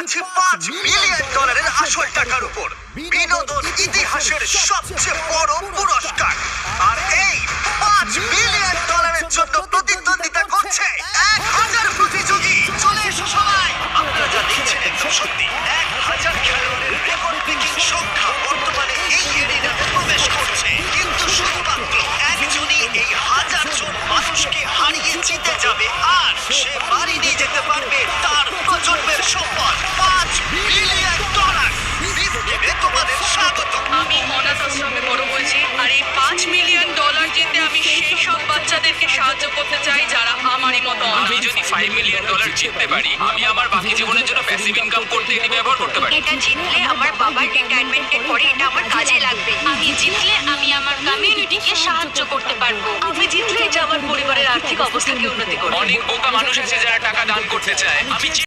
আছি পাঁচ মিলিয়ন ডলারের আসল টাকার উপর। বিনোদন ইতিহাসের সবচেয়ে বড় সাহায্য করতে চাই যারা আমারই মতো আমি যদি ফাইভ মিলিয়ন ডলার জিততে পারি আমি আমার বাকি জীবনের জন্য প্যাসিভ ইনকাম করতে এটি ব্যবহার করতে পারি। এটা জিতলে আমার বাবার রিটায়ারমেন্টের পরে এটা আমার কাজে লাগবে। আমি জিতলে আমি আমার কমিউনিটিকে সাহায্য করতে পারব। আমি জিতলে এটা আমার পরিবারের আর্থিক অবস্থাকে উন্নতি করবে। অনেক বোকা মানুষ আছে যারা টাকা দান করতে চায়। আমি